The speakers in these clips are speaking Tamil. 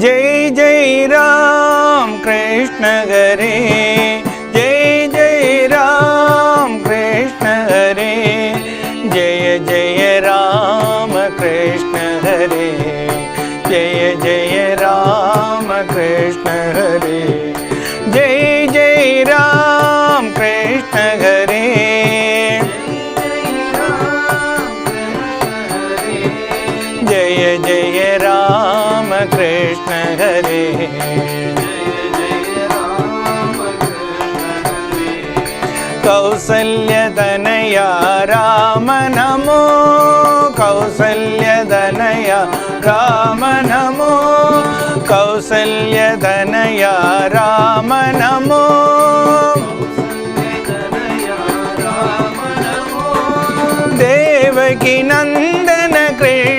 जय जय राम कृष्ण हरे ಕೌಸಲ್ಯ ರಾಮ ನಮೋ ಕೌಸಲ್ಯದನಯ ರಾಮ ನಮೋ ದೇವಕಿ ನಂದನ ಕೃಷ್ಣ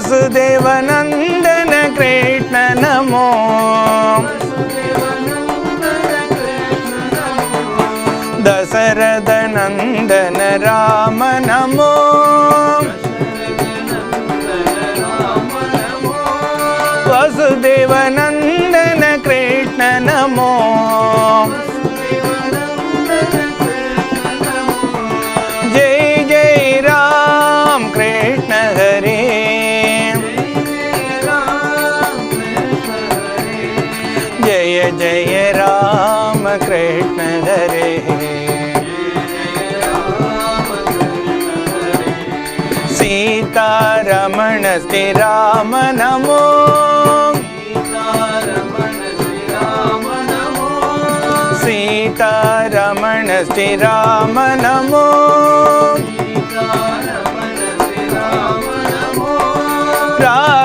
वसुदेवनन्दन कृष्ण नमो दशरथनन्दन राम नमो రమణ శ్రీరామ నమో. సీతారమణ శ్రీరామ నమో. రా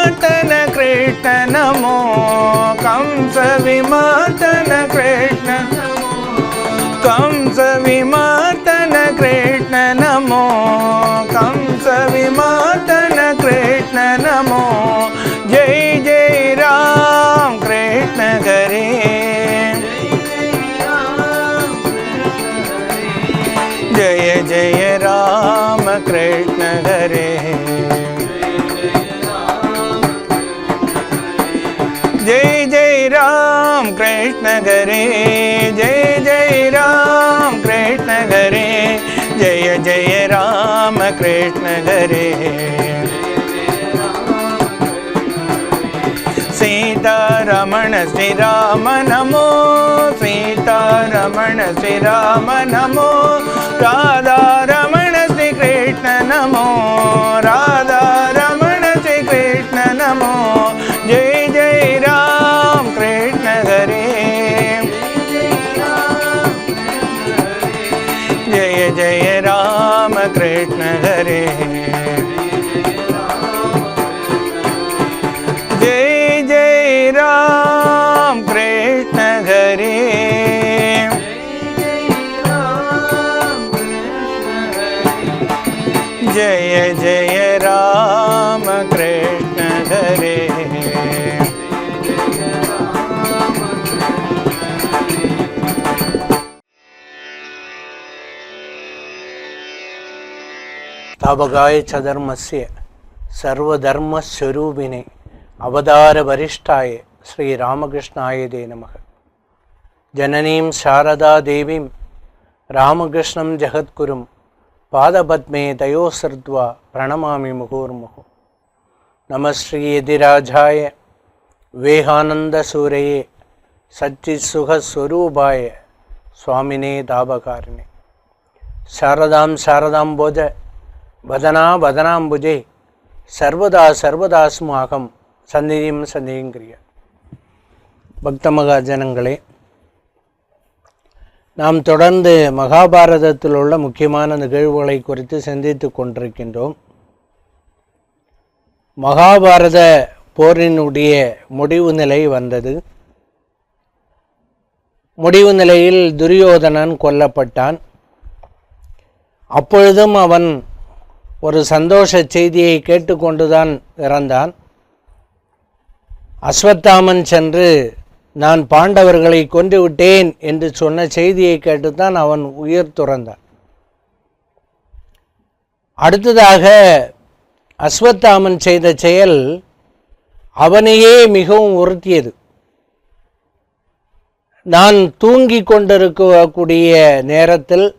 విమాటన కృష్ణ నమో కంస విమాటన కృష్ణ కంస విమాట कृष्ण हरे सीतारमण श्रीराम नमो सीतारमण श्रीराम नमो राधा സ്ഥാപകായ ചധർമ്മസ്യ സർവധർമ്മസ്വരൂപിനെ അവതാരവരിഷ്ഠായ ശ്രീരാമകൃഷ്ണായ ദേ നമ. ജനനീം ശാരദാദേവീം രാമകൃഷ്ണം ജഗദ്ഗുരും പാദപത്മേ തയോസൃത്വ പ്രണമാമി മുഹുർമുഹു. നമ ശ്രീയതിരാജായ വേഹാനന്ദസൂരയെ സച്ചിസുഖസ്വരൂപായ സ്വാമിനെ താപകാരനെ ശാരദാം ശാരദാംബോധ வதனா வதனாம்புஜே சர்வதா சர்வதாஸ்மாகம் சந்நிதியும் சந்தேகங்கிறிய பக்த மகாஜனங்களே நாம் தொடர்ந்து மகாபாரதத்தில் உள்ள முக்கியமான நிகழ்வுகளை குறித்து சிந்தித்து கொண்டிருக்கின்றோம். மகாபாரத போரினுடைய முடிவு நிலை வந்தது. முடிவு நிலையில் துரியோதனன் கொல்லப்பட்டான். அப்பொழுதும் அவன் ஒரு சந்தோஷ செய்தியை கேட்டுக்கொண்டுதான் இறந்தான். அஸ்வத்தாமன் சென்று நான் பாண்டவர்களை கொன்று விட்டேன் என்று சொன்ன செய்தியை கேட்டுத்தான் அவன் உயிர் துறந்தான். அடுத்ததாக அஸ்வத்தாமன் செய்த செயல் அவனையே மிகவும் உறுத்தியது. நான் தூங்கி கொண்டிருக்கக்கூடிய நேரத்தில்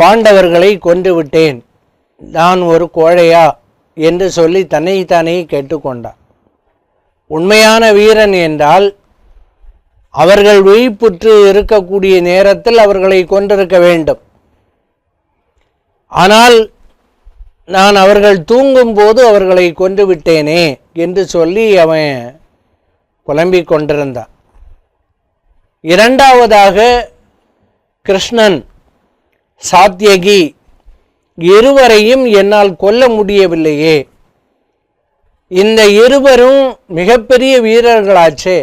பாண்டவர்களை கொன்று விட்டேன். நான் ஒரு கோழையா? என்று சொல்லி தன்னைத்தானே கேட்டுக்கொண்டான். உண்மையான வீரன் என்றால் அவர்கள் விழிப்புற்று இருக்கக்கூடிய நேரத்தில் அவர்களை கொண்டிருக்க வேண்டும். ஆனால் நான் அவர்கள் தூங்கும்போது அவர்களை கொன்று விட்டேனே என்று சொல்லி அவன் புலம்பிக் கொண்டிருந்தான். இரண்டாவதாக கிருஷ்ணன் சாத்தியகி. இருவரையும் என்னால் கொல்ல முடியவில்லையே. இந்த இருவரும் மிகப்பெரிய வீரர்களாச்சே.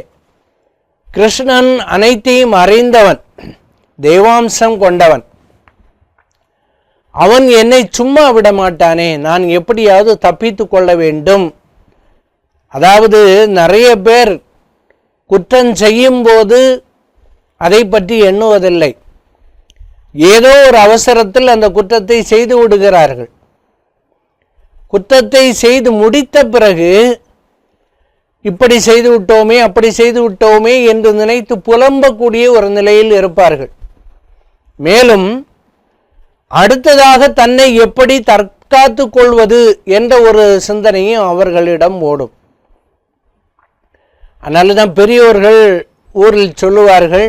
கிருஷ்ணன் அனைத்தையும் அறிந்தவன் தெய்வாம்சம் கொண்டவன். அவன் என்னை சும்மா விட மாட்டானே நான் எப்படியாவது தப்பித்து கொள்ள வேண்டும். அதாவது நிறைய பேர் குற்றம் செய்யும் போது அதை பற்றி எண்ணுவதில்லை. ஏதோ ஒரு அவசரத்தில் அந்த குற்றத்தை செய்து விடுகிறார்கள். குற்றத்தை செய்து முடித்த பிறகு இப்படி செய்து விட்டோமே அப்படி செய்து விட்டோமே என்று நினைத்து புலம்பக்கூடிய ஒரு நிலையில் இருப்பார்கள். மேலும் அடுத்ததாக தன்னை எப்படி தற்காத்து கொள்வது என்ற ஒரு சிந்தனையும் அவர்களிடம் ஓடும். அதனால தான் பெரியோர்கள் ஊரில் சொல்லுவார்கள்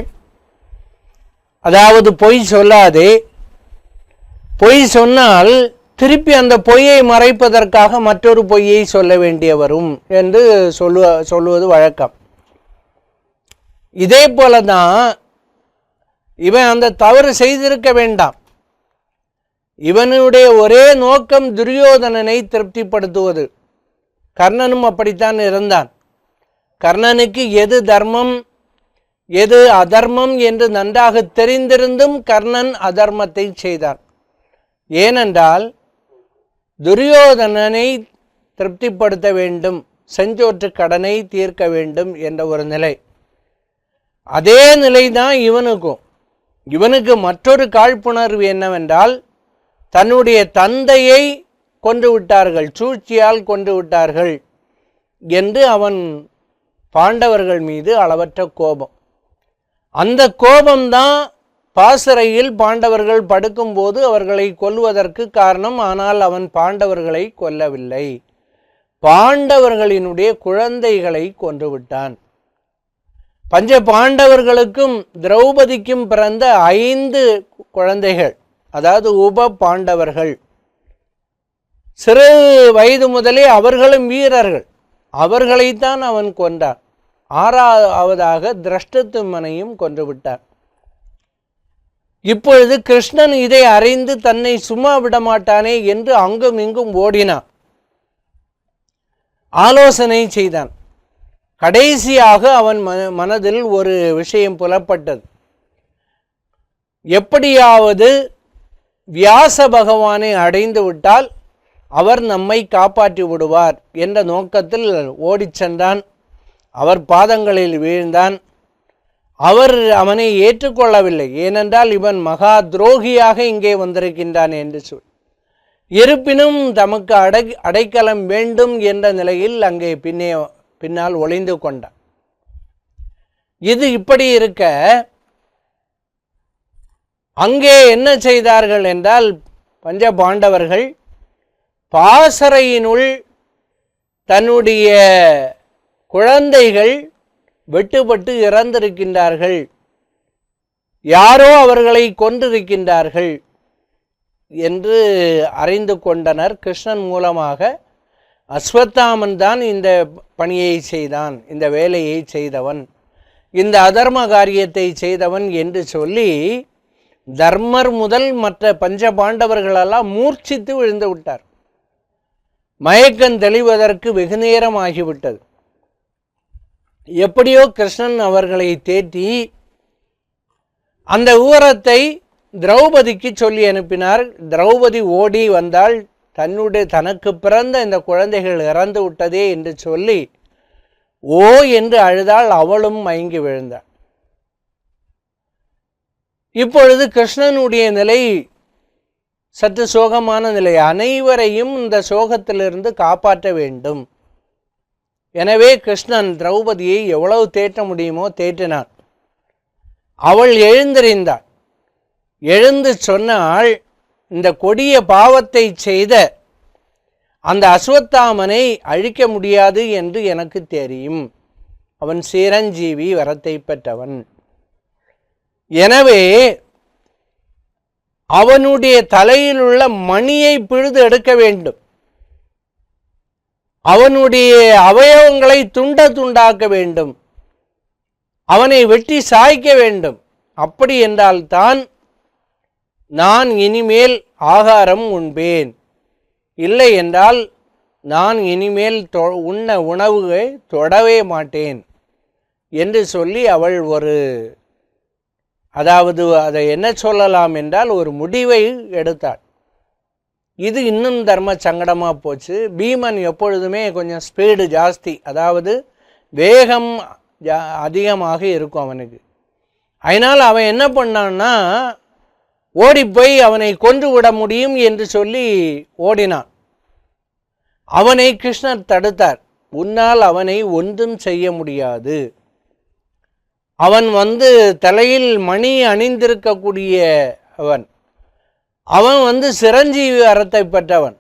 அதாவது பொய் சொல்லாதே. பொய் சொன்னால் திருப்பி அந்த பொய்யை மறைப்பதற்காக மற்றொரு பொய்யை சொல்ல வேண்டிய வரும் என்று சொல்லுவ சொல்லுவது வழக்கம். இதே போல தான் இவன் அந்த தவறு செய்திருக்க வேண்டாம். இவனுடைய ஒரே நோக்கம் துரியோதனனை திருப்திப்படுத்துவது. கர்ணனும் அப்படித்தான் இருந்தான். கர்ணனுக்கு எது தர்மம்? எது அதர்மம் என்று நன்றாக தெரிந்திருந்தும் கர்ணன் அதர்மத்தை செய்தான் ஏனென்றால் துரியோதனனை திருப்திப்படுத்த வேண்டும் செஞ்சோற்று கடனை தீர்க்க வேண்டும் என்ற ஒரு நிலை. அதே நிலைதான் இவனுக்கும். இவனுக்கு மற்றொரு காழ்ப்புணர்வு என்னவென்றால் தன்னுடைய தந்தையை கொன்று விட்டார்கள் சூழ்ச்சியால் கொன்று விட்டார்கள் என்று அவன் பாண்டவர்கள் மீது அளவற்ற கோபம். அந்த கோபம்தான் பாசறையில் பாண்டவர்கள் படுக்கும்போது அவர்களை கொல்வதற்கு காரணம். ஆனால் அவன் பாண்டவர்களை கொல்லவில்லை. பாண்டவர்களினுடைய குழந்தைகளை கொன்றுவிட்டான். பஞ்ச பாண்டவர்களுக்கும் திரௌபதிக்கும் பிறந்த ஐந்து குழந்தைகள் அதாவது உப பாண்டவர்கள். சிறு வயது முதலே அவர்களும் வீரர்கள். அவர்களைத்தான் அவன் கொண்டான் ஆறாவதாக திரஷ்டத்துமனையும் கொன்று விட்டார் இப்பொழுது கிருஷ்ணன் இதை அறிந்து தன்னை சும்மா விட மாட்டானே என்று அங்கும் இங்கும் ஓடினான். ஆலோசனை செய்தான். கடைசியாக அவன் மன மனதில் ஒரு விஷயம் புலப்பட்டது. எப்படியாவது வியாச பகவானை அடைந்து விட்டால் அவர் நம்மை காப்பாற்றி விடுவார் என்ற நோக்கத்தில் ஓடிச் சென்றான் அவர் பாதங்களில் வீழ்ந்தான். அவர் அவனை ஏற்றுக்கொள்ளவில்லை. ஏனென்றால் இவன் மகா துரோகியாக இங்கே வந்திருக்கின்றான் என்று சொல். இருப்பினும் தமக்கு அடை அடைக்கலம் வேண்டும் என்ற நிலையில் அங்கே பின்னே பின்னால் ஒளிந்து கொண்டான். இது இப்படி இருக்க அங்கே என்ன செய்தார்கள் என்றால் பஞ்ச பாண்டவர்கள் பாசறையினுள் தன்னுடைய குழந்தைகள் வெட்டுப்பட்டு இறந்திருக்கின்றார்கள். யாரோ அவர்களை கொன்றிருக்கின்றார்கள் என்று அறிந்து கொண்டனர். கிருஷ்ணன் மூலமாக அஸ்வத்தாமன் தான் இந்த பணியை செய்தான் இந்த வேலையை செய்தவன். இந்த அதர்ம காரியத்தை செய்தவன் என்று சொல்லி தர்மர் முதல் மற்ற பஞ்ச பாண்டவர்களெல்லாம் மூர்ச்சித்து விழுந்து விட்டார். மயக்கம் தெளிவதற்கு வெகு நேரம் ஆகிவிட்டது. எப்படியோ கிருஷ்ணன் அவர்களை தேற்றி அந்த ஊரத்தை திரௌபதிக்கு சொல்லி அனுப்பினார். திரௌபதி ஓடி வந்தால் தன்னுடைய தனக்கு பிறந்த இந்த குழந்தைகள் இறந்து விட்டதே என்று சொல்லி ஓ என்று அழுதால் அவளும் மயங்கி விழுந்தாள். இப்பொழுது கிருஷ்ணனுடைய நிலை சற்று சோகமான நிலை. அனைவரையும் இந்த சோகத்திலிருந்து காப்பாற்ற வேண்டும். எனவே கிருஷ்ணன் திரௌபதியை எவ்வளவு தேற்ற முடியுமோ தேற்றினான். அவள் எழுந்திருந்தாள் எழுந்து சொன்னால் இந்த கொடிய பாவத்தை செய்த அந்த அஸ்வத்தாமனை அழிக்க முடியாது என்று எனக்கு தெரியும். அவன் சிரஞ்சீவி வரத்தை பெற்றவன். எனவே அவனுடைய தலையில் உள்ள மணியை பிழுது எடுக்க வேண்டும். அவனுடைய அவயவங்களை துண்ட துண்டாக்க வேண்டும். அவனை வெட்டி சாய்க்க வேண்டும். அப்படி என்றால்தான் நான் இனிமேல் ஆகாரம் உண்பேன். இல்லை என்றால் நான் இனிமேல் தொ உண்ண உணவுகளை தொடவே மாட்டேன். என்று சொல்லி அவள் ஒரு அதாவது அதை என்ன சொல்லலாம் என்றால் ஒரு முடிவை எடுத்தாள். இது இன்னும் தர்ம சங்கடமாக போச்சு. பீமன் எப்பொழுதுமே கொஞ்சம் ஸ்பீடு ஜாஸ்தி. அதாவது வேகம் ஜா அதிகமாக இருக்கும் அவனுக்கு. அதனால் அவன் என்ன பண்ணான்னா ஓடிப்போய் அவனை கொன்று விட முடியும் என்று சொல்லி ஓடினான். அவனை கிருஷ்ணர் தடுத்தார். உன்னால் அவனை ஒன்றும் செய்ய முடியாது. அவன் வந்து தலையில் மணி அணிந்திருக்கக்கூடிய அவன். அவன் வந்து சிரஞ்சீவி அறத்தை பெற்றவன்.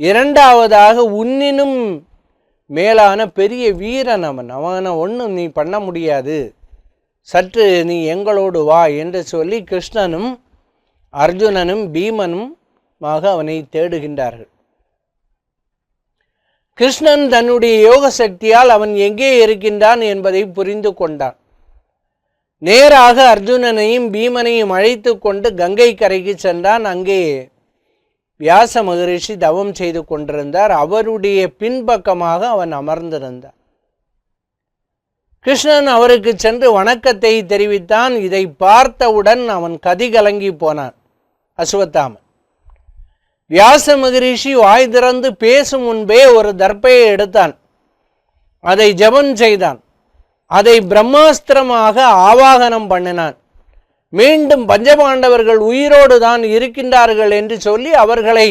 இரண்டாவதாக உன்னினும் மேலான பெரிய வீரன் அவன். அவனை ஒன்றும் நீ பண்ண முடியாது. சற்று நீ எங்களோடு வா என்று சொல்லி கிருஷ்ணனும் அர்ஜுனனும் பீமனும் மாக அவனை தேடுகின்றார்கள். கிருஷ்ணன் தன்னுடைய யோக சக்தியால் அவன் எங்கே இருக்கின்றான் என்பதை புரிந்து கொண்டான். நேராக அர்ஜுனனையும் பீமனையும் அழைத்து கொண்டு கங்கை கரைக்கு சென்றான். அங்கே வியாச மகரிஷி தவம் செய்து கொண்டிருந்தார். அவருடைய பின்பக்கமாக அவன் அமர்ந்திருந்தார் கிருஷ்ணன் அவருக்கு சென்று வணக்கத்தை தெரிவித்தான். இதை பார்த்தவுடன் அவன் கதிகலங்கி போனான். அசுவத்தாமன். வியாச மகரிஷி வாய் திறந்து பேசும் முன்பே ஒரு தர்ப்பையை எடுத்தான். அதை ஜெபம் செய்தான். அதை பிரம்மாஸ்திரமாக ஆவாகனம் பண்ணினான். மீண்டும் பஞ்சபாண்டவர்கள் உயிரோடு தான் இருக்கின்றார்கள் என்று சொல்லி அவர்களை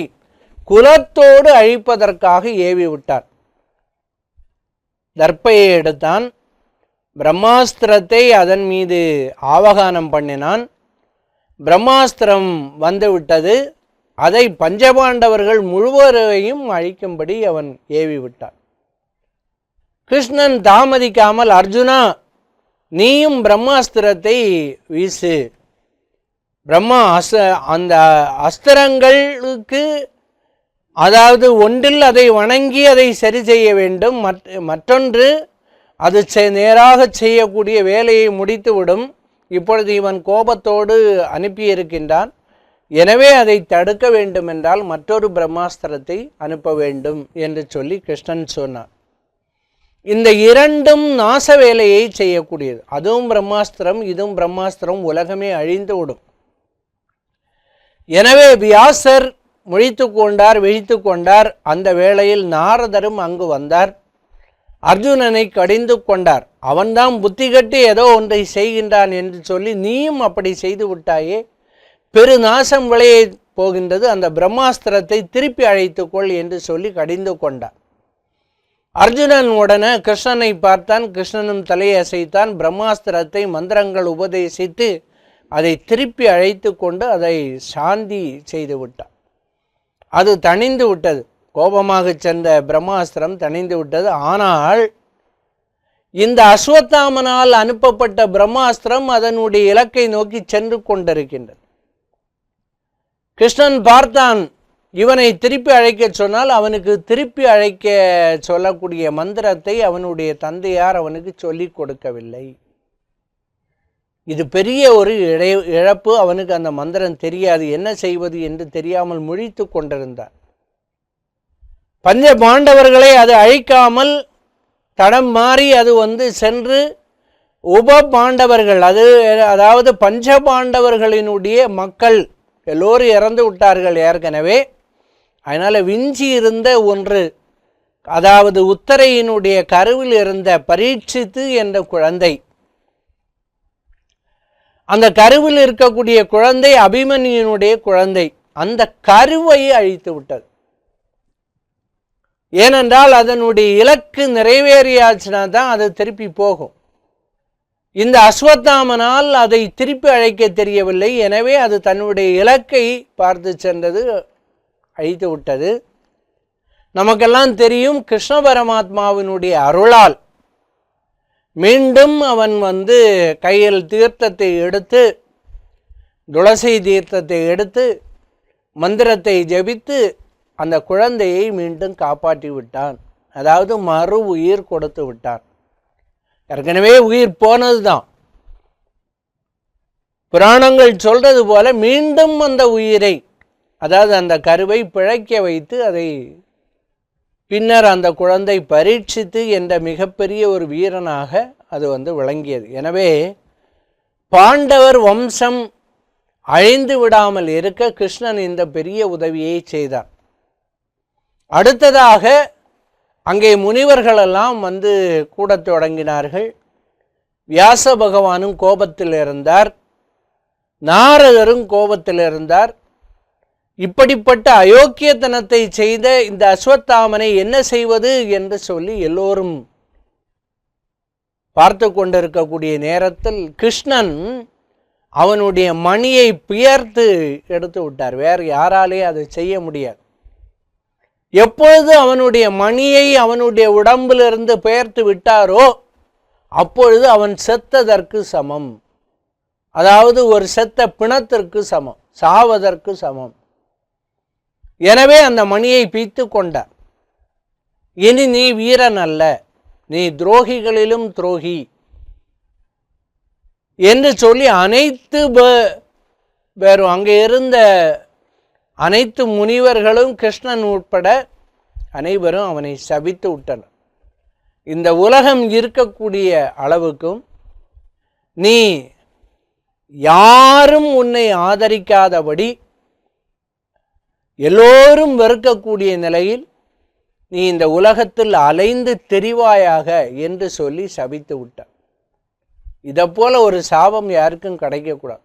குலத்தோடு அழிப்பதற்காக ஏவி விட்டார். தர்ப்பையை எடுத்தான். பிரம்மாஸ்திரத்தை அதன் மீது ஆவகானம் பண்ணினான். பிரம்மாஸ்திரம் வந்துவிட்டது அதை பஞ்சபாண்டவர்கள் முழுவதையும் அழிக்கும்படி அவன் ஏவி விட்டான். கிருஷ்ணன் தாமதிக்காமல் அர்ஜுனா நீயும் பிரம்மாஸ்திரத்தை வீசு. பிரம்மா அச அந்த அஸ்திரங்களுக்கு அதாவது ஒன்றில் அதை வணங்கி அதை சரி செய்ய வேண்டும். மற்ற மற்றொன்று அது செ- நேராக செய்யக்கூடிய வேலையை முடித்துவிடும். இப்பொழுது இவன் கோபத்தோடு அனுப்பியிருக்கின்றான். எனவே அதை தடுக்க வேண்டுமென்றால் மற்றொரு பிரம்மாஸ்திரத்தை அனுப்ப வேண்டும் என்று சொல்லி கிருஷ்ணன் சொன்னான். இந்த இரண்டும் நாச வேலையை செய்யக்கூடியது. அதுவும் பிரம்மாஸ்திரம் இதுவும் பிரம்மாஸ்திரம் உலகமே அழிந்து விடும் எனவே வியாசர் முழித்து கொண்டார் விழித்து கொண்டார். அந்த வேளையில் நாரதரும் அங்கு வந்தார். அர்ஜுனனை கடிந்து கொண்டார். அவன்தான் புத்தி கட்டி ஏதோ ஒன்றை செய்கின்றான் என்று சொல்லி நீயும் அப்படி செய்து விட்டாயே. பெரு நாசம் விளைய போகின்றது. அந்த பிரம்மாஸ்திரத்தை திருப்பி அழைத்துக்கொள் என்று சொல்லி கடிந்து கொண்டார். அர்ஜுனன் உடனே கிருஷ்ணனை பார்த்தான். கிருஷ்ணனும் தலையை அசைத்தான். பிரம்மாஸ்திரத்தை மந்திரங்கள் உபதேசித்து அதை திருப்பி அழைத்து கொண்டு அதை சாந்தி செய்து விட்டான். அது தணிந்து விட்டது. கோபமாக சென்ற பிரம்மாஸ்திரம் தணிந்து விட்டது. ஆனால் இந்த அஸ்வத்தாமனால் அனுப்பப்பட்ட பிரம்மாஸ்திரம் அதனுடைய இலக்கை நோக்கி சென்று கொண்டிருக்கின்றது. கிருஷ்ணன் பார்த்தான். இவனை திருப்பி அழைக்க சொன்னால் அவனுக்கு திருப்பி அழைக்க சொல்லக்கூடிய மந்திரத்தை அவனுடைய தந்தையார் அவனுக்கு சொல்லிக் கொடுக்கவில்லை. இது பெரிய ஒரு இழை இழப்பு. அவனுக்கு அந்த மந்திரம் தெரியாது. என்ன செய்வது என்று தெரியாமல் முழித்து கொண்டிருந்தார் பஞ்ச பாண்டவர்களை அது அழிக்காமல் தடம் மாறி அது வந்து சென்று உப பாண்டவர்கள் அது அதாவது பஞ்ச பாண்டவர்களினுடைய மக்கள் எல்லோரும் இறந்து விட்டார்கள் ஏற்கனவே. அதனால் விஞ்சி இருந்த ஒன்று. அதாவது உத்தரையினுடைய கருவில் இருந்த பரீட்சித்து என்ற குழந்தை. அந்த கருவில் இருக்கக்கூடிய குழந்தை அபிமன்யுனுடைய குழந்தை. அந்த கருவை அழித்து விட்டது. ஏனென்றால் அதனுடைய இலக்கு நிறைவேறியாச்சுனா தான் அது திருப்பி போகும். இந்த அஸ்வத்தாமனால் அதை திருப்பி அழைக்க தெரியவில்லை. எனவே அது தன்னுடைய இலக்கை பார்த்து சென்றது அழித்து விட்டது. நமக்கெல்லாம் தெரியும் கிருஷ்ண பரமாத்மாவினுடைய அருளால் மீண்டும் அவன் வந்து கையில் தீர்த்தத்தை எடுத்து துளசி தீர்த்தத்தை எடுத்து மந்திரத்தை ஜெபித்து அந்த குழந்தையை மீண்டும் காப்பாற்றி விட்டான். அதாவது மறு உயிர் கொடுத்து விட்டான். ஏற்கனவே உயிர் போனது தான் புராணங்கள் சொல்றது போல மீண்டும் அந்த உயிரை அதாவது அந்த கருவை பிழைக்க வைத்து அதை பின்னர் அந்த குழந்தை பரீட்சித்து என்ற மிகப்பெரிய ஒரு வீரனாக அது வந்து விளங்கியது. எனவே பாண்டவர் வம்சம் அழிந்து விடாமல் இருக்க கிருஷ்ணன் இந்த பெரிய உதவியை செய்தார். அடுத்ததாக அங்கே முனிவர்களெல்லாம் வந்து கூடத் தொடங்கினார்கள். வியாச பகவானும் கோபத்தில் இருந்தார். நாரதரும் கோபத்தில் இருந்தார். இப்படிப்பட்ட அயோக்கியத்தனத்தை செய்த இந்த அஸ்வத்தாமனை என்ன செய்வது என்று சொல்லி எல்லோரும் பார்த்து கொண்டிருக்கக்கூடிய நேரத்தில் கிருஷ்ணன் அவனுடைய மணியை பியர்த்து எடுத்து விட்டார். வேறு யாராலே அதை செய்ய முடியாது. எப்பொழுது அவனுடைய மணியை அவனுடைய உடம்பிலிருந்து பெயர்த்து விட்டாரோ அப்பொழுது அவன் செத்ததற்கு சமம். அதாவது ஒரு செத்த பிணத்திற்கு சமம் சாவதற்கு சமம். எனவே அந்த மணியை பீத்து கொண்டார். இனி நீ வீரன் அல்ல நீ துரோகிகளிலும் துரோகி என்று சொல்லி அனைத்து ப- வேறும் அங்கே இருந்த அனைத்து முனிவர்களும் கிருஷ்ணன் உட்பட அனைவரும் அவனை சபித்து விட்டனர். இந்த உலகம் இருக்கக்கூடிய அளவுக்கும் நீ யாரும் உன்னை ஆதரிக்காதபடி எல்லோரும் வெறுக்கக்கூடிய நிலையில் நீ இந்த உலகத்தில் அலைந்து தெரிவாயாக என்று சொல்லி சபித்து விட்டார் இதை போல ஒரு சாபம் யாருக்கும் கிடைக்கக்கூடாது.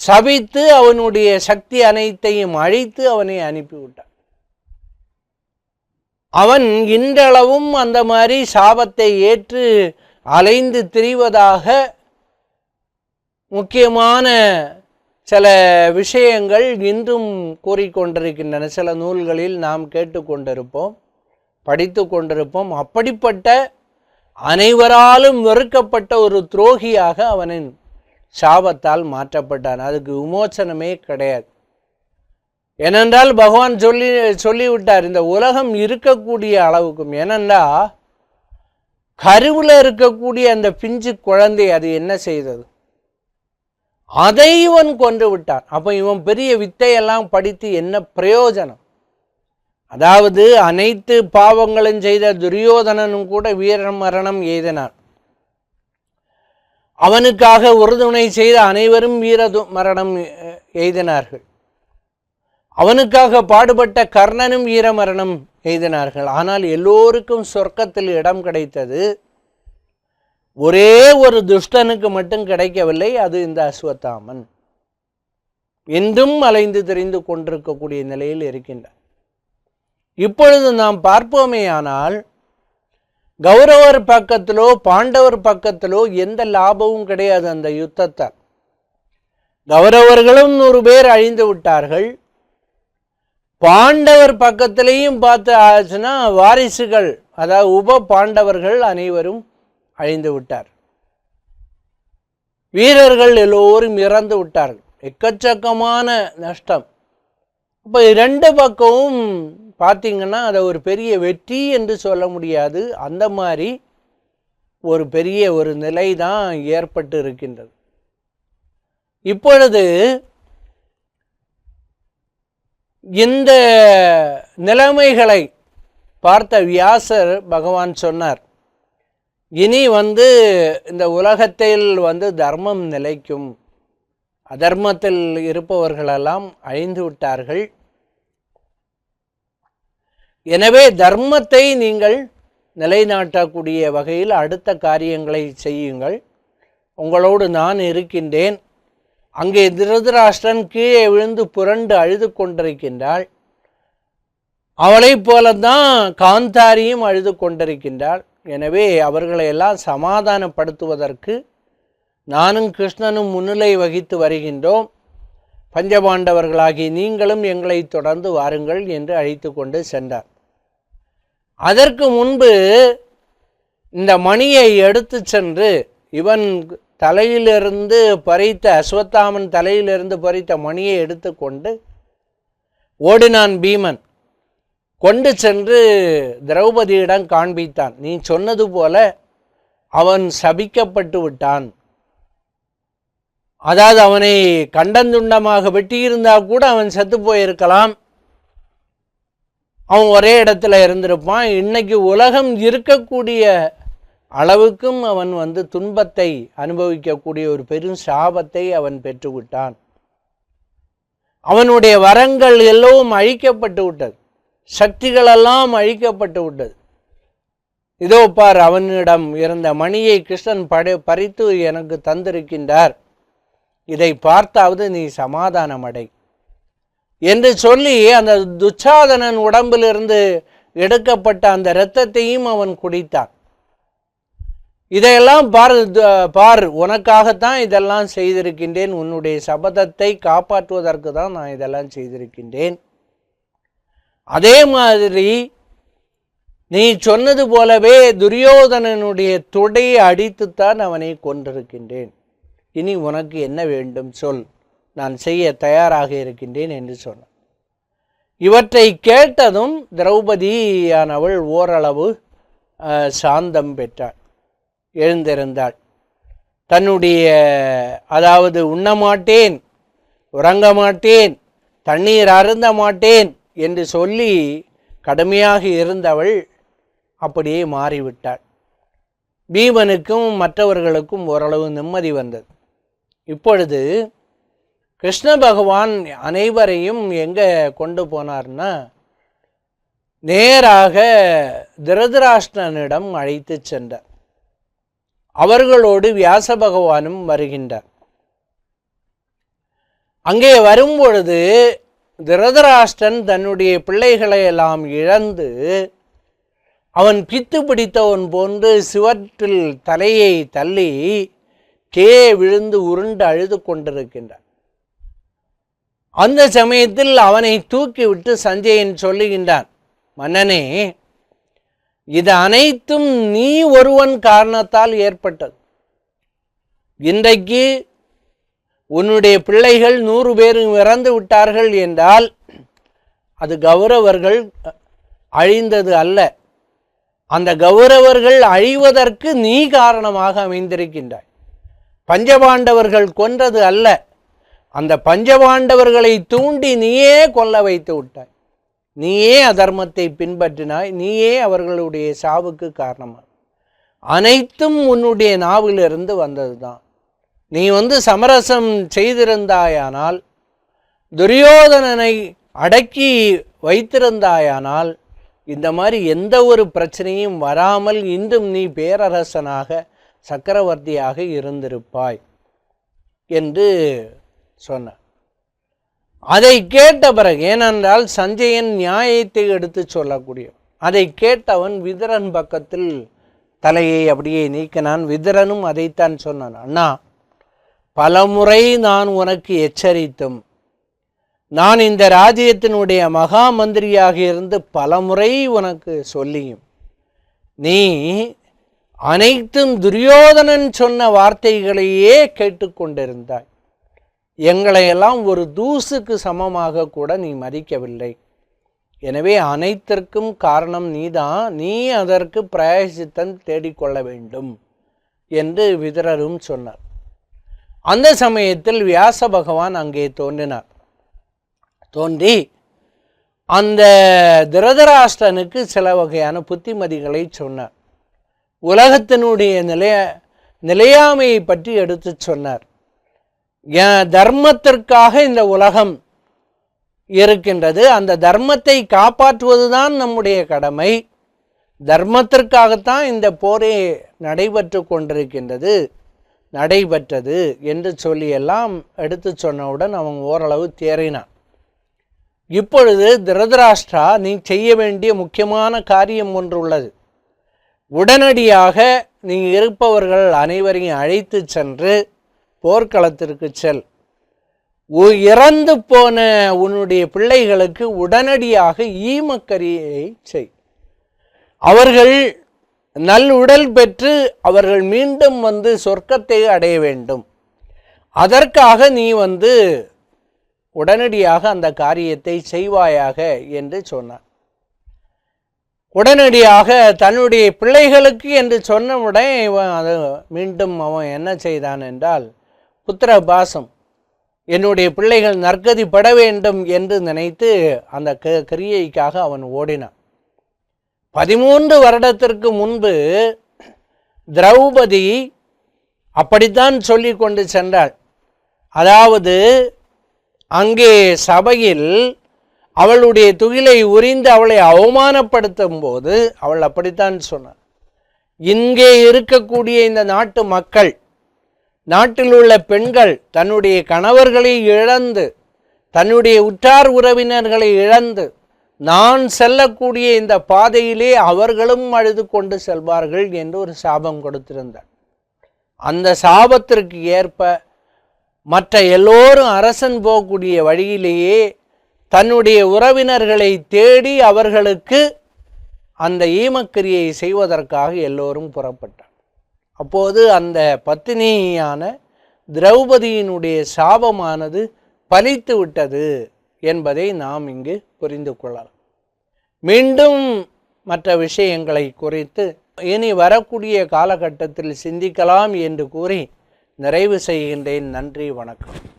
சபித்து அவனுடைய சக்தி அனைத்தையும் அழித்து அவனை அனுப்பிவிட்டான் அவன் இன்றளவும் அந்த மாதிரி சாபத்தை ஏற்று அலைந்து திரிவதாக முக்கியமான சில விஷயங்கள் இன்றும் கூறிக்கொண்டிருக்கின்றன. சில நூல்களில் நாம் கேட்டுக்கொண்டிருப்போம் படித்து கொண்டிருப்போம் அப்படிப்பட்ட அனைவராலும் வெறுக்கப்பட்ட ஒரு துரோகியாக அவனின் சாபத்தால் மாற்றப்பட்டான். அதுக்கு விமோச்சனமே கிடையாது. ஏனென்றால் பகவான் சொல்லி சொல்லிவிட்டார் இந்த உலகம் இருக்கக்கூடிய அளவுக்கும். ஏனென்றா கருவில் இருக்கக்கூடிய அந்த பிஞ்சு குழந்தை அது என்ன செய்தது? அதை இவன் கொன்று விட்டான். அப்போ இவன் பெரிய வித்தையெல்லாம் படித்து என்ன பிரயோஜனம்? அதாவது அனைத்து பாவங்களும் செய்த துரியோதனனும் கூட வீர மரணம் எய்தினான். அவனுக்காக உறுதுணை செய்த அனைவரும் வீர மரணம் எய்தினார்கள். அவனுக்காக பாடுபட்ட கர்ணனும் வீர மரணம் எய்தினார்கள். ஆனால் எல்லோருக்கும் சொர்க்கத்தில் இடம் கிடைத்தது ஒரே ஒரு துஷ்டனுக்கு மட்டும் கிடைக்கவில்லை அது இந்த அஸ்வத்தாமன். என்றும் அலைந்து தெரிந்து கொண்டிருக்கக்கூடிய நிலையில் இருக்கின்றார் இப்பொழுது நாம் பார்ப்போமேயானால் கௌரவர் பக்கத்திலோ பாண்டவர் பக்கத்திலோ எந்த லாபமும் கிடையாது அந்த யுத்தத்தால். கௌரவர்களும் நூறு பேர் அழிந்து விட்டார்கள். பாண்டவர் பக்கத்திலையும் பார்த்து ஆச்சுன்னா வாரிசுகள் அதாவது உப பாண்டவர்கள் அனைவரும் அழிந்து விட்டார். வீரர்கள் எல்லோரும் இறந்து விட்டார்கள். எக்கச்சக்கமான நஷ்டம். இப்போ ரெண்டு பக்கமும் பார்த்தீங்கன்னா அதை ஒரு பெரிய வெற்றி என்று சொல்ல முடியாது. அந்த மாதிரி ஒரு பெரிய ஒரு நிலை தான் ஏற்பட்டு இருக்கின்றது இப்பொழுது இந்த நிலைமைகளை பார்த்த வியாசர் பகவான் சொன்னார். இனி வந்து இந்த உலகத்தில் வந்து தர்மம் நிலைக்கும் அதர்மத்தில் இருப்பவர்களெல்லாம் அழிந்து விட்டார்கள். எனவே தர்மத்தை நீங்கள் நிலைநாட்டக்கூடிய வகையில் அடுத்த காரியங்களை செய்யுங்கள். உங்களோடு நான் இருக்கின்றேன். அங்கே திருதராஷ்டிரன் கீழே விழுந்து புரண்டு அழுது கொண்டிருக்கின்றாள். அவளைப் போலத்தான் காந்தாரியும் அழுது கொண்டிருக்கின்றாள். எனவே அவர்களையெல்லாம் சமாதானப்படுத்துவதற்கு நானும் கிருஷ்ணனும் முன்னிலை வகித்து வருகின்றோம். பஞ்சபாண்டவர்களாகி நீங்களும் எங்களை தொடர்ந்து வாருங்கள் என்று அழைத்து கொண்டு சென்றார். அதற்கு முன்பு இந்த மணியை எடுத்து சென்று இவன் தலையிலிருந்து பறித்த அஸ்வத்தாமன் தலையிலிருந்து பறித்த மணியை எடுத்துக்கொண்டு ஓடினான் பீமன். கொண்டு சென்று திரௌபதியிடம் காண்பித்தான். நீ சொன்னது போல அவன் சபிக்கப்பட்டு விட்டான். அதாவது அவனை கண்டந்துண்டமாக வெட்டியிருந்தா கூட அவன் செத்து போயிருக்கலாம். அவன் ஒரே இடத்துல இருந்திருப்பான். இன்னைக்கு உலகம் இருக்கக்கூடிய அளவுக்கும் அவன் வந்து துன்பத்தை அனுபவிக்கக்கூடிய ஒரு பெரும் சாபத்தை அவன் பெற்றுவிட்டான். அவனுடைய வரங்கள் எல்லோரும் அழிக்கப்பட்டு விட்டது. சக்திகளெல்லாம் அழிக்கப்பட்டு விட்டது. இதோ பார் அவனிடம் இருந்த மணியை கிருஷ்ணன் படை பறித்து எனக்கு தந்திருக்கின்றார். இதை பார்த்தாவது நீ சமாதானம் அடை என்று சொல்லி அந்த துச்சாதனன் உடம்பிலிருந்து எடுக்கப்பட்ட அந்த இரத்தத்தையும் அவன் குடித்தான். இதையெல்லாம் பார் பார் உனக்காகத்தான் இதெல்லாம் செய்திருக்கின்றேன். உன்னுடைய சபதத்தை காப்பாற்றுவதற்கு தான் நான் இதெல்லாம் செய்திருக்கின்றேன். அதே மாதிரி நீ சொன்னது போலவே துரியோதனனுடைய தொடையை அடித்துத்தான் அவனை கொண்டிருக்கின்றேன் இனி உனக்கு என்ன வேண்டும் சொல். நான் செய்ய தயாராக இருக்கின்றேன் என்று சொன்னான். இவற்றை கேட்டதும் திரௌபதியானவள் ஓரளவு சாந்தம் பெற்றாள். எழுந்திருந்தாள். தன்னுடைய அதாவது உண்ண மாட்டேன் உறங்க மாட்டேன் தண்ணீர் அருந்த மாட்டேன் என்று சொல்லி கடுமையாக இருந்தவள் அப்படியே மாறிவிட்டாள். பீமனுக்கும் மற்றவர்களுக்கும் ஓரளவு நிம்மதி வந்தது. இப்பொழுது கிருஷ்ண பகவான் அனைவரையும் எங்கே கொண்டு போனார்னா நேராக திருதராஷ்டிரனிடம் அழைத்து சென்றார். அவர்களோடு வியாச பகவானும் வருகின்றார். அங்கே வரும்பொழுது திருதராஷ்டன் தன்னுடைய பிள்ளைகளை எல்லாம் இழந்து அவன் பித்து பிடித்தவன் போன்று சுவற்றில் தலையை தள்ளி கே விழுந்து உருண்டு அழுது கொண்டிருக்கின்றான். அந்த சமயத்தில் அவனை தூக்கிவிட்டு சஞ்சயன் சொல்லுகின்றான் மன்னனே இது அனைத்தும் நீ ஒருவன் காரணத்தால் ஏற்பட்டது. இன்றைக்கு உன்னுடைய பிள்ளைகள் நூறு பேரும் இறந்து விட்டார்கள் என்றால் அது கௌரவர்கள் அழிந்தது அல்ல. அந்த கௌரவர்கள் அழிவதற்கு நீ காரணமாக அமைந்திருக்கின்றாய். பஞ்சபாண்டவர்கள் கொன்றது அல்ல. அந்த பஞ்சபாண்டவர்களை தூண்டி நீயே கொல்ல வைத்து விட்டாய். நீயே அதர்மத்தை பின்பற்றினாய். நீயே அவர்களுடைய சாவுக்கு காரணமாக அனைத்தும் உன்னுடைய நாவிலிருந்து வந்ததுதான். நீ வந்து சமரசம் செய்திருந்தாயானால் துரியோதனனை அடக்கி வைத்திருந்தாயானால் இந்த மாதிரி எந்த ஒரு பிரச்சனையும் வராமல் இன்றும் நீ பேரரசனாக சக்கரவர்த்தியாக இருந்திருப்பாய் என்று சொன்னார். அதை கேட்ட பிறகு ஏனென்றால் சஞ்சயன் நியாயத்தை எடுத்து சொல்லக்கூடிய அதை கேட்டவன் விதரன் பக்கத்தில் தலையை அப்படியே நீக்கினான். விதரனும் அதைத்தான் சொன்னான். அண்ணா பலமுறை நான் உனக்கு எச்சரித்தும். நான் இந்த ராஜ்யத்தினுடைய மகா மந்திரியாக இருந்து பலமுறை உனக்கு சொல்லியும். நீ அனைத்தும் துரியோதனன் சொன்ன வார்த்தைகளையே கேட்டுக்கொண்டிருந்தாய். எங்களையெல்லாம் ஒரு தூசுக்கு சமமாக கூட நீ மதிக்கவில்லை. எனவே அனைத்திற்கும் காரணம் நீதான். நீ அதற்கு பிரயசித்தன் தேடிக்கொள்ள வேண்டும் என்று விதரரும் சொன்னார். அந்த சமயத்தில் வியாச பகவான் அங்கே தோன்றினார். தோன்றி அந்த திருதராஷ்டிரனுக்கு சில வகையான புத்திமதிகளை சொன்னார். உலகத்தினுடைய நிலைய நிலையாமையை பற்றி எடுத்து சொன்னார். என் தர்மத்திற்காக இந்த உலகம் இருக்கின்றது. அந்த தர்மத்தை காப்பாற்றுவதுதான் நம்முடைய கடமை. தர்மத்திற்காகத்தான் இந்த போரே நடைபெற்று கொண்டிருக்கின்றது. நடைபெற்றது என்று சொல்லியெல்லாம் எடுத்து சொன்னவுடன் அவன் ஓரளவு தேறினான். இப்பொழுது திருதராஷ்டிரா நீ செய்ய வேண்டிய முக்கியமான காரியம் ஒன்று உள்ளது. உடனடியாக நீ இருப்பவர்கள் அனைவரையும் அழைத்து சென்று போர்க்களத்திற்கு செல். உ- இறந்து போன உன்னுடைய பிள்ளைகளுக்கு உடனடியாக ஈமக்கரியை செய். அவர்கள் நல் உடல் பெற்று அவர்கள் மீண்டும் வந்து சொர்க்கத்தை அடைய வேண்டும். அதற்காக நீ வந்து உடனடியாக அந்த காரியத்தை செய்வாயாக என்று சொன்னார் உடனடியாக தன்னுடைய பிள்ளைகளுக்கு என்று சொன்னவுடன் இவன் அது மீண்டும் அவன் என்ன செய்தான் என்றால் புத்திர பாசம் என்னுடைய பிள்ளைகள் நற்கதி பட வேண்டும் என்று நினைத்து அந்த க கிரியைக்காக அவன் ஓடினான். பதிமூன்று வருடத்திற்கு முன்பு திரௌபதி அப்படித்தான் சொல்லி கொண்டு சென்றாள். அதாவது அங்கே சபையில் அவளுடைய துகிலை உரிந்து அவளை அவமானப்படுத்தும் போது அவள் அப்படித்தான் சொன்னார் இங்கே இருக்கக்கூடிய இந்த நாட்டு மக்கள் நாட்டில் உள்ள பெண்கள் தன்னுடைய கணவர்களை இழந்து தன்னுடைய உற்றார் உறவினர்களை இழந்து நான் செல்லக்கூடிய இந்த பாதையிலே அவர்களும் அழுது கொண்டு செல்வார்கள் என்று ஒரு சாபம் கொடுத்திருந்தார். அந்த சாபத்திற்கு ஏற்ப மற்ற எல்லோரும் அரசன் போகக்கூடிய வழியிலேயே தன்னுடைய உறவினர்களை தேடி அவர்களுக்கு அந்த ஈமக்கிரியை செய்வதற்காக எல்லோரும் புறப்பட்டார். அப்போது அந்த பத்தினியான திரௌபதியினுடைய சாபமானது பலித்து விட்டது. என்பதை நாம் இங்கு புரிந்து கொள்ளலாம். மீண்டும் மற்ற விஷயங்களை குறித்து இனி வரக்கூடிய காலகட்டத்தில் சிந்திக்கலாம் என்று கூறி நிறைவு செய்கின்றேன். நன்றி வணக்கம்.